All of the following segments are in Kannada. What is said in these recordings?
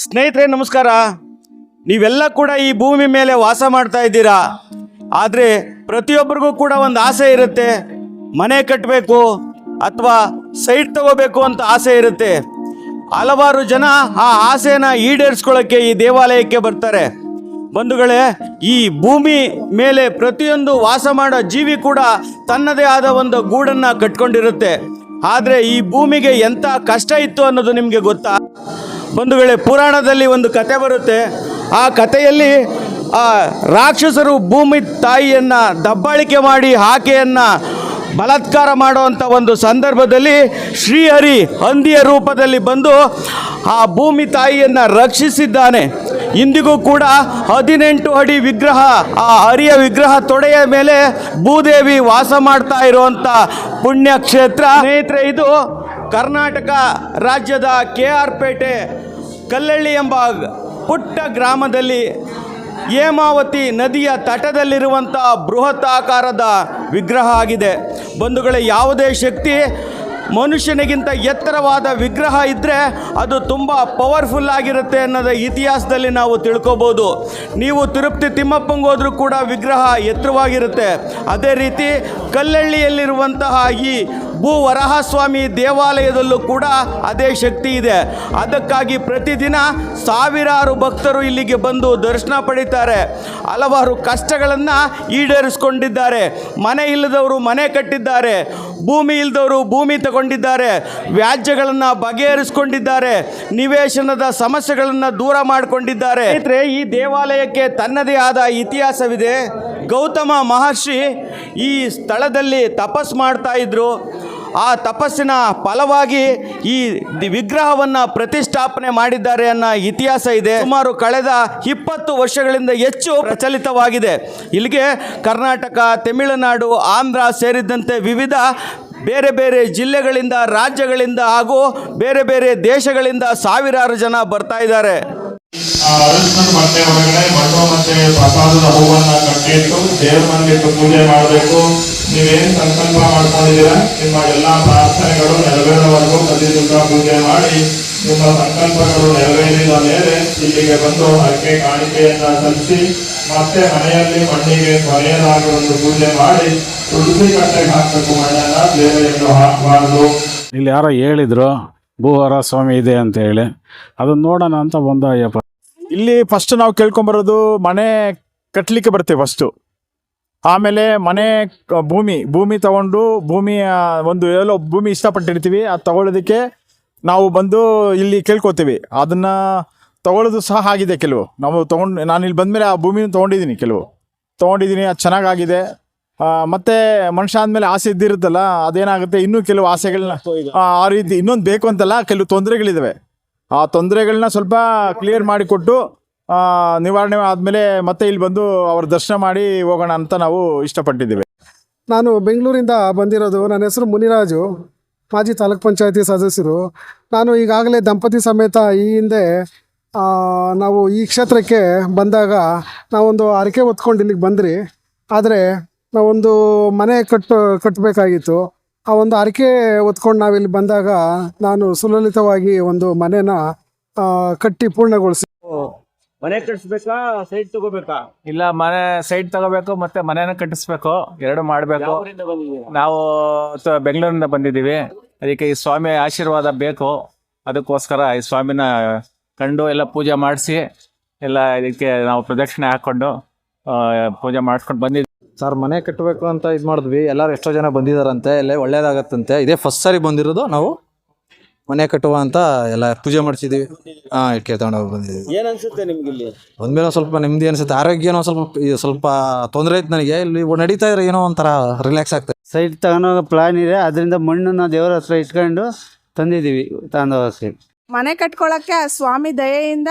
ಸ್ನೇಹಿತರೆ, ನಮಸ್ಕಾರ. ನೀವೆಲ್ಲ ಕೂಡ ಈ ಭೂಮಿ ಮೇಲೆ ವಾಸ ಮಾಡ್ತಾ ಇದ್ದೀರಾ? ಆದರೆ ಪ್ರತಿಯೊಬ್ಬರಿಗೂ ಕೂಡ ಒಂದು ಆಸೆ ಇರುತ್ತೆ. ಮನೆ ಕಟ್ಟಬೇಕು ಅಥವಾ ಸೈಟ್ ತಗೋಬೇಕು ಅಂತ ಆಸೆ ಇರುತ್ತೆ. ಹಲವಾರು ಜನ ಆ ಆಸೆನ ಈಡೇರಿಸ್ಕೊಳ್ಳೋಕ್ಕೆ ಈ ದೇವಾಲಯಕ್ಕೆ ಬರ್ತಾರೆ. ಬಂಧುಗಳೇ, ಈ ಭೂಮಿ ಮೇಲೆ ಪ್ರತಿಯೊಂದು ವಾಸ ಮಾಡೋ ಜೀವಿ ಕೂಡ ತನ್ನದೇ ಆದ ಒಂದು ಗೂಡನ್ನು ಕಟ್ಕೊಂಡಿರುತ್ತೆ. ಆದರೆ ಈ ಭೂಮಿಗೆ ಎಂಥ ಕಷ್ಟ ಇತ್ತು ಅನ್ನೋದು ನಿಮಗೆ ಗೊತ್ತಾ? ಬಂಧುಗಳೇ ಪುರಾಣದಲ್ಲಿ ಒಂದು ಕತೆ ಬರುತ್ತೆ. ಆ ಕಥೆಯಲ್ಲಿ ಆ ರಾಕ್ಷಸರು ಭೂಮಿ ತಾಯಿಯನ್ನು ದಬ್ಬಾಳಿಕೆ ಮಾಡಿ ಆಕೆಯನ್ನು ಬಲತ್ಕಾರ ಮಾಡುವಂಥ ಒಂದು ಸಂದರ್ಭದಲ್ಲಿ ಶ್ರೀಹರಿ ಹಂದಿಯ ರೂಪದಲ್ಲಿ ಬಂದು ಆ ಭೂಮಿ ತಾಯಿಯನ್ನು ರಕ್ಷಿಸಿದ್ದಾನೆ. ಇಂದಿಗೂ ಕೂಡ ಹದಿನೆಂಟು ಅಡಿ ವಿಗ್ರಹ, ಆ ಹರಿಯ ವಿಗ್ರಹ ತೊಡೆಯ ಮೇಲೆ ಭೂದೇವಿ ವಾಸ ಮಾಡ್ತಾ ಇರುವಂಥ ಪುಣ್ಯಕ್ಷೇತ್ರ. ಸ್ನೇಹಿತರೆ, ಇದು ಕರ್ನಾಟಕ ರಾಜ್ಯದ ಕೆ ಆರ್ ಪೇಟೆ ಕಲ್ಲಳ್ಳಿ ಎಂಬ ಪುಟ್ಟ ಗ್ರಾಮದಲ್ಲಿ ಹೇಮಾವತಿ ನದಿಯ ತಟದಲ್ಲಿರುವಂಥ ಬೃಹತ್ತಾಕಾರದ ವಿಗ್ರಹ ಆಗಿದೆ. ಬಂಧುಗಳೇ, ಯಾವುದೇ ಶಕ್ತಿ ಮನುಷ್ಯನಿಗಿಂತ ಎತ್ತರವಾದ ವಿಗ್ರಹ ಇದ್ದರೆ ಅದು ತುಂಬ ಪವರ್ಫುಲ್ ಆಗಿರುತ್ತೆ ಅನ್ನೋದು ಇತಿಹಾಸದಲ್ಲಿ ನಾವು ತಿಳ್ಕೊಬೋದು. ನೀವು ತಿರುಪ್ತಿ ತಿಮ್ಮಪ್ಪಂಗೆ ಹೋದರೂ ಕೂಡ ವಿಗ್ರಹ ಎತ್ತರವಾಗಿರುತ್ತೆ. ಅದೇ ರೀತಿ ಕಲ್ಲಳ್ಳಿಯಲ್ಲಿರುವಂತಹ ಈ ಭೂ ವರಹಸ್ವಾಮಿ ದೇವಾಲಯದಲ್ಲೂ ಕೂಡ ಅದೇ ಶಕ್ತಿ ಇದೆ. ಅದಕ್ಕಾಗಿ ಪ್ರತಿದಿನ ಸಾವಿರಾರು ಭಕ್ತರು ಇಲ್ಲಿಗೆ ಬಂದು ದರ್ಶನ ಪಡಿತಾರೆ. ಹಲವಾರು ಕಷ್ಟಗಳನ್ನು ಈಡೇರಿಸ್ಕೊಂಡಿದ್ದಾರೆ. ಮನೆ ಇಲ್ಲದವರು ಮನೆ ಕಟ್ಟಿದ್ದಾರೆ. ಭೂಮಿ ಇಲ್ಲದವರು ಭೂಮಿ ತಗೊಂಡಿದ್ದಾರೆ. ವ್ಯಾಜ್ಯಗಳನ್ನು ಬಗೆಹರಿಸ್ಕೊಂಡಿದ್ದಾರೆ. ನಿವೇಶನದ ಸಮಸ್ಯೆಗಳನ್ನು ದೂರ ಮಾಡಿಕೊಂಡಿದ್ದಾರೆ. ಸ್ನೇಹಿತರೆ, ಈ ದೇವಾಲಯಕ್ಕೆ ತನ್ನದೇ ಆದ ಇತಿಹಾಸವಿದೆ. ಗೌತಮ ಮಹರ್ಷಿ ಈ ಸ್ಥಳದಲ್ಲಿ ತಪಸ್ ಮಾಡ್ತಾ ಇದ್ರು. ಆ ತಪಸ್ಸಿನ ಫಲವಾಗಿ ಈ ವಿಗ್ರಹವನ್ನು ಪ್ರತಿಷ್ಠಾಪನೆ ಮಾಡಿದ್ದಾರೆ ಅನ್ನೋ ಇತಿಹಾಸ ಇದೆ. ಸುಮಾರು ಕಳೆದ ಇಪ್ಪತ್ತು ವರ್ಷಗಳಿಂದ ಹೆಚ್ಚು ಪ್ರಚಲಿತವಾಗಿದೆ. ಇಲ್ಲಿಗೆ ಕರ್ನಾಟಕ, ತಮಿಳುನಾಡು, ಆಂಧ್ರ ಸೇರಿದಂತೆ ವಿವಿಧ ಬೇರೆ ಬೇರೆ ಜಿಲ್ಲೆಗಳಿಂದ, ರಾಜ್ಯಗಳಿಂದ ಹಾಗೂ ಬೇರೆ ಬೇರೆ ದೇಶಗಳಿಂದ ಸಾವಿರಾರು ಜನ ಬರ್ತಾ ಇದ್ದಾರೆ. ಮತ್ತೆ ಪ್ರಸಾದದ ಹೂವನ್ನ ಕಟ್ಟಿಟ್ಟು ದೇವರ ಪೂಜೆ ಮಾಡಬೇಕು. ನೀವೇನ್ ಸಂಕಲ್ಪ ಮಾಡ್ಕೊಂಡಿದ್ದೀರಾ? ನಿಮ್ಮ ಎಲ್ಲಾ ಪ್ರಾರ್ಥನೆಗಳು ನೆರವೇರುವವರೆಗೂ ದಿವಸ ಪೂಜೆ ಮಾಡಿ ನಿಮ್ಮ ಸಂಕಲ್ಪಗಳು ನೆರವೇರಿದ ಮೇಲೆ ಇಲ್ಲಿಗೆ ಬಂದು ಹರಕೆ ಕಾಣಿಕೆಯನ್ನ ಸಲ್ಲಿಸಿ ಮತ್ತೆ ಮನೆಯಲ್ಲಿ ಮಣ್ಣಿಗೆ ಕೊನೆಯದಾಗಿ ಒಂದು ಪೂಜೆ ಮಾಡಿ ತುಳಸಿ ಕಟ್ಟೆಗೆ ಹಾಕಬೇಕು ಮಣ್ಣನ್ನ ಬೇರೆ ಎಲ್ಲೂ ಹಾಕಬಾರದು. ಇಲ್ಲಿ ಯಾರೋ ಹೇಳಿದ್ರು ಭೂವರ ಸ್ವಾಮಿ ಇದೆ ಅಂತ ಹೇಳಿ. ಅದನ್ನ ನೋಡೋಣ ಅಂತ ಬಂದ ಇಲ್ಲಿ ಫಸ್ಟ್ ನಾವು ಕೇಳ್ಕೊಂಬರೋದು ಮನೆ ಕಟ್ಟಲಿಕ್ಕೆ ಬರ್ತೇವೆ ಫಸ್ಟು ಆಮೇಲೆ ಮನೆ ಭೂಮಿ ಭೂಮಿ ತಗೊಂಡು ಭೂಮಿಯ ಒಂದು ಎಲ್ಲೋ ಭೂಮಿ ಇಷ್ಟಪಟ್ಟಿರ್ತೀವಿ ಅದು ತಗೊಳ್ಳೋದಕ್ಕೆ ನಾವು ಬಂದು ಇಲ್ಲಿ ಕೇಳ್ಕೊತೀವಿ. ಅದನ್ನು ತಗೊಳ್ಳೋದು ಸಹ ಆಗಿದೆ ಕೆಲವು. ನಾವು ತೊಗೊಂಡು ನಾನು ಇಲ್ಲಿ ಬಂದಮೇಲೆ ಆ ಭೂಮಿನ ತೊಗೊಂಡಿದ್ದೀನಿ ಕೆಲವು. ತೊಗೊಂಡಿದ್ದೀನಿ ಅದು ಚೆನ್ನಾಗಾಗಿದೆ. ಮತ್ತು ಮನುಷ್ಯ ಆದಮೇಲೆ ಆಸೆ ಇದ್ದಿರುತ್ತಲ್ಲ ಅದೇನಾಗುತ್ತೆ ಇನ್ನೂ ಕೆಲವು ಆಸೆಗಳನ್ನ ಆ ರೀತಿ ಇನ್ನೊಂದು ಬೇಕು ಅಂತಲ್ಲ ಕೆಲವು ತೊಂದರೆಗಳಿದ್ದಾವೆ ಆ ತೊಂದರೆಗಳನ್ನ ಸ್ವಲ್ಪ ಕ್ಲಿಯರ್ ಮಾಡಿಕೊಟ್ಟು ನಿವಾರಣೆ ಆದಮೇಲೆ ಮತ್ತೆ ಇಲ್ಲಿ ಬಂದು ಅವ್ರ ದರ್ಶನ ಮಾಡಿ ಹೋಗೋಣ ಅಂತ ನಾವು ಇಷ್ಟಪಟ್ಟಿದ್ದೇವೆ. ನಾನು ಬೆಂಗಳೂರಿಂದ ಬಂದಿರೋದು, ನನ್ನ ಹೆಸರು ಮುನಿರಾಜು, ಮಾಜಿ ತಾಲೂಕ್ ಪಂಚಾಯತಿ ಸದಸ್ಯರು. ನಾನು ಈಗಾಗಲೇ ದಂಪತಿ ಸಮೇತ ಈ ಹಿಂದೆ ನಾವು ಈ ಕ್ಷೇತ್ರಕ್ಕೆ ಬಂದಾಗ ನಾವೊಂದು ಅರಕೆ ಹೊತ್ಕೊಂಡು ಇಲ್ಲಿಗೆ ಬಂದ್ರಿ. ಆದರೆ ನಾವೊಂದು ಮನೆ ಕಟ್ಟು, ಕಟ್ಟಬೇಕಾಗಿತ್ತು. ಆ ಒಂದು ಅರಕೆ ಹೊತ್ಕೊಂಡು ನಾವಿಲ್ಲಿ ಬಂದಾಗ ನಾನು ಸುಲಲಿತವಾಗಿ ಒಂದು ಮನೇನ ಕಟ್ಟಿ ಪೂರ್ಣಗೊಳಿಸಿ ಮನೆ ಕಟ್ಟಿಸ್ಬೇಕಾ ಸೈಟ್ ತಗೋಬೇಕಾ? ಇಲ್ಲ ಮನೆ ಸೈಟ್ ತಗೋಬೇಕು ಮತ್ತೆ ಮನೆನ ಕಟ್ಟಿಸ್ಬೇಕು ಎರಡು ಮಾಡಬೇಕು. ನಾವು ತ- ಬೆಂಗಳೂರಿಂದ ಬಂದಿದ್ದೀವಿ. ಅದಕ್ಕೆ ಈ ಸ್ವಾಮಿ ಆಶೀರ್ವಾದ ಬೇಕು. ಅದಕ್ಕೋಸ್ಕರ ಈ ಸ್ವಾಮಿನ ಕಂಡು ಎಲ್ಲ ಪೂಜೆ ಮಾಡಿಸಿ ಎಲ್ಲ ಇದಕ್ಕೆ ನಾವು ಪ್ರದಕ್ಷಿಣೆ ಹಾಕೊಂಡು ಆ, ಪೂಜೆ ಮಾಡಿಸ್ಕೊಂಡು ಬಂದಿದ್ದೀವಿ ಸರ್ ಮನೆ ಕಟ್ಟಬೇಕು ಅಂತ ಇದು ಮಾಡಿದ್ವಿ. ಎಲ್ಲರೂ ಎಷ್ಟೋ ಜನ ಬಂದಿದಾರಂತೆ. ಎಲ್ಲ ಒಳ್ಳೇದಾಗತ್ತಂತೆ. ಇದೇ ಫಸ್ಟ್ ಸಾರಿ ಬಂದಿರೋದು ನಾವು. ಮನೆ ಕಟ್ಟುವ ಅಂತ ಎಲ್ಲ ಪೂಜೆ ಮಾಡಿಸಿದೀವಿ. ಹಾಂ ಇಟ್ಕೆ ತಗೊಂಡೋಗಿ ಬಂದಿದ್ದೀವಿ ಏನ್ ಅನ್ಸುತ್ತೆ ನಿಮ್ಗೆ ಇಲ್ಲಿ? ಒಂದ್ಮೇಲೆ ಒಂದ್ ಸ್ವಲ್ಪ ನೆಮ್ಮದಿ ಅನ್ಸುತ್ತೆ. ಆರೋಗ್ಯನೋ ಸ್ವಲ್ಪ ಸ್ವಲ್ಪ ತೊಂದರೆ ಐತೆ ನನಗೆ. ಇಲ್ಲಿ ನಡೀತಾ ಇದ್ರೆ ಏನೋ ಒಂಥರ ರಿಲ್ಯಾಕ್ಸ್ ಆಗ್ತದೆ. ಸೈಟ್ ತಗೊಂಡೋಗೋ ಪ್ಲಾನ್ ಇದೆ. ಅದರಿಂದ ಮಣ್ಣನ್ನ ದೇವರ ಹತ್ರ ಇಟ್ಕೊಂಡು ತಂದಿದ್ದೀವಿ ತಗೊಂಡೋಗಕ್ಕೆ ಮನೆ ಕಟ್ಕೊಳ್ಳೋಕ್ಕೆ ಆ ಸ್ವಾಮಿ ದಯೆಯಿಂದ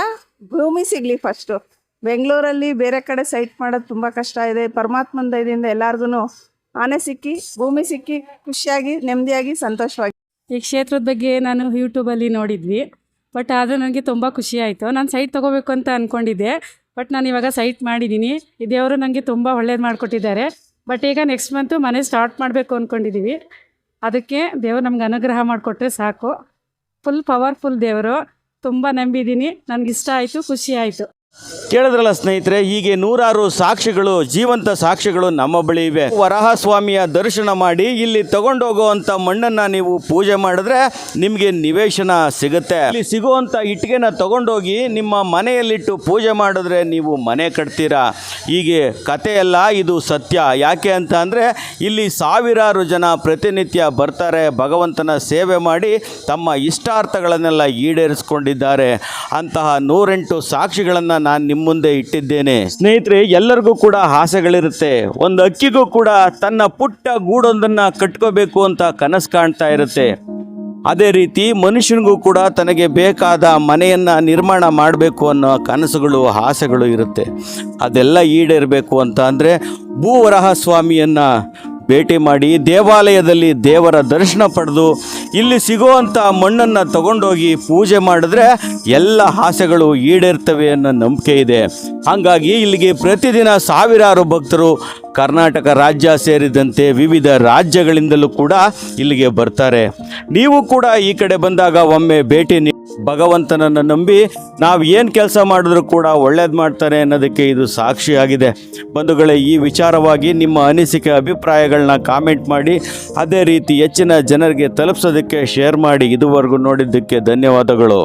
ಭೂಮಿ ಸಿಗಲಿ ಫಸ್ಟು ಬೆಂಗಳೂರಲ್ಲಿ ಬೇರೆ ಕಡೆ ಸೈಟ್ ಮಾಡೋದು ತುಂಬ ಕಷ್ಟ ಇದೆ. ಪರಮಾತ್ಮನ ದಯದಿಂದ ಎಲ್ಲಾರ್ಗು ಆನೆ ಸಿಕ್ಕಿ ಭೂಮಿ ಸಿಕ್ಕಿ ಖುಷಿಯಾಗಿ ನೆಮ್ಮದಿಯಾಗಿ ಸಂತೋಷವಾಗಿ. ಈ ಕ್ಷೇತ್ರದ ಬಗ್ಗೆ ನಾನು ಯೂಟ್ಯೂಬಲ್ಲಿ ನೋಡಿದ್ವಿ. ಬಟ್ ಆದರೆ ನನಗೆ ತುಂಬ ಖುಷಿ ಆಯಿತು. ನಾನು ಸೈಟ್ ತೊಗೋಬೇಕು ಅಂತ ಅಂದ್ಕೊಂಡಿದ್ದೆ ಬಟ್ ನಾನು ಇವಾಗ ಸೈಟ್ ಮಾಡಿದ್ದೀನಿ ಈ ದೇವರು ನನಗೆ ತುಂಬ ಒಳ್ಳೇದು ಮಾಡಿಕೊಟ್ಟಿದ್ದಾರೆ. ಬಟ್ ಈಗ ನೆಕ್ಸ್ಟ್ ಮಂತು ಮನೆ ಸ್ಟಾರ್ಟ್ ಮಾಡಬೇಕು ಅಂದ್ಕೊಂಡಿದ್ದೀವಿ ಅದಕ್ಕೆ ದೇವರು ನಮ್ಗೆ ಅನುಗ್ರಹ ಮಾಡಿಕೊಟ್ರೆ ಸಾಕು. ಫುಲ್ ಪವರ್ಫುಲ್ ದೇವರು. ತುಂಬ ನಂಬಿದ್ದೀನಿ ನನಗಿಷ್ಟ ಆಯಿತು, ಖುಷಿ ಆಯಿತು. ಕೇಳಿದ್ರಲ್ಲ ಸ್ನೇಹಿತರೆ, ಹೀಗೆ ನೂರಾರು ಸಾಕ್ಷಿಗಳು, ಜೀವಂತ ಸಾಕ್ಷಿಗಳು ನಮ್ಮ ಬಳಿ ಇವೆ. ವರಹ ಸ್ವಾಮಿಯ ದರ್ಶನ ಮಾಡಿ ಇಲ್ಲಿ ತಗೊಂಡೋಗುವಂಥ ಮಣ್ಣನ್ನು ನೀವು ಪೂಜೆ ಮಾಡಿದ್ರೆ ನಿಮಗೆ ನಿವೇಶನ ಸಿಗುತ್ತೆ. ಇಲ್ಲಿ ಸಿಗುವಂಥ ಇಟ್ಟಿಗೆನ ತಗೊಂಡೋಗಿ ನಿಮ್ಮ ಮನೆಯಲ್ಲಿಟ್ಟು ಪೂಜೆ ಮಾಡಿದ್ರೆ ನೀವು ಮನೆ ಕಟ್ತೀರಾ? ಹೀಗೆ ಕಥೆಯಲ್ಲ, ಇದು ಸತ್ಯ. ಯಾಕೆ ಅಂತ ಅಂದರೆ, ಇಲ್ಲಿ ಸಾವಿರಾರು ಜನ ಪ್ರತಿನಿತ್ಯ ಬರ್ತಾರೆ, ಭಗವಂತನ ಸೇವೆ ಮಾಡಿ ತಮ್ಮ ಇಷ್ಟಾರ್ಥಗಳನ್ನೆಲ್ಲ ಈಡೇರಿಸ್ಕೊಂಡಿದ್ದಾರೆ. ಅಂತಹ ನೂರೆಂಟು ಸಾಕ್ಷಿಗಳನ್ನು ನಾನು ನಿಮ್ಮ ಮುಂದೆ ಇಟ್ಟಿದ್ದೇನೆ. ಸ್ನೇಹಿತರೆ, ಎಲ್ಲರಿಗೂ ಕೂಡ ಆಸೆಗಳಿರುತ್ತೆ. ಒಂದು ಅಕ್ಕಿಗೂ ಕೂಡ ತನ್ನ ಪುಟ್ಟ ಗೂಡೊಂದನ್ನು ಕಟ್ಕೋಬೇಕು ಅಂತ ಕನಸು ಕಾಣ್ತಾ ಇರುತ್ತೆ. ಅದೇ ರೀತಿ ಮನುಷ್ಯನಿಗೂ ಕೂಡ ತನಗೆ ಬೇಕಾದ ಮನೆಯನ್ನು ನಿರ್ಮಾಣ ಮಾಡಬೇಕು ಅನ್ನೋ ಕನಸುಗಳು, ಆಸೆಗಳು ಇರುತ್ತೆ. ಅದೆಲ್ಲ ಈಡೇರಬೇಕು ಅಂತ ಅಂದರೆ ಭೂವರಹ ಸ್ವಾಮಿಯನ್ನು ಭೇಟಿ ಮಾಡಿ ದೇವಾಲಯದಲ್ಲಿ ದೇವರ ದರ್ಶನ ಪಡೆದು ಇಲ್ಲಿ ಸಿಗುವಂಥ ಮಣ್ಣನ್ನು ತಗೊಂಡೋಗಿ ಪೂಜೆ ಮಾಡಿದ್ರೆ ಎಲ್ಲ ಆಸೆಗಳು ಈಡೇರ್ತವೆ ಅನ್ನೋ ನಂಬಿಕೆ ಇದೆ. ಹಾಗಾಗಿ ಇಲ್ಲಿಗೆ ಪ್ರತಿದಿನ ಸಾವಿರಾರು ಭಕ್ತರು ಕರ್ನಾಟಕ ರಾಜ್ಯ ಸೇರಿದಂತೆ ವಿವಿಧ ರಾಜ್ಯಗಳಿಂದಲೂ ಕೂಡ ಇಲ್ಲಿಗೆ ಬರ್ತಾರೆ. ನೀವು ಕೂಡ ಈ ಕಡೆ ಬಂದಾಗ ಒಮ್ಮೆ ಭೇಟಿ ಭಗವಂತನನ್ನ ನಂಬಿ ನಾವು ಏನು ಕೆಲಸ ಮಾಡಿದ್ರೂ ಕೂಡ ಒಳ್ಳೇದು ಮಾಡ್ತಾರೆ ಅನ್ನೋದಕ್ಕೆ ಇದು ಸಾಕ್ಷಿಯಾಗಿದೆ. ಬಂಧುಗಳೇ, ಈ ವಿಚಾರವಾಗಿ ನಿಮ್ಮ ಅನಿಸಿಕೆ ಅಭಿಪ್ರಾಯಗಳನ್ನ ಕಾಮೆಂಟ್ ಮಾಡಿ ಅದೇ ರೀತಿ ಹೆಚ್ಚಿನ ಜನರಿಗೆ ತಲುಪಿಸೋದಕ್ಕೆ ಶೇರ್ ಮಾಡಿ ಇದುವರೆಗೂ ನೋಡಿದ್ದಕ್ಕೆ ಧನ್ಯವಾದಗಳು.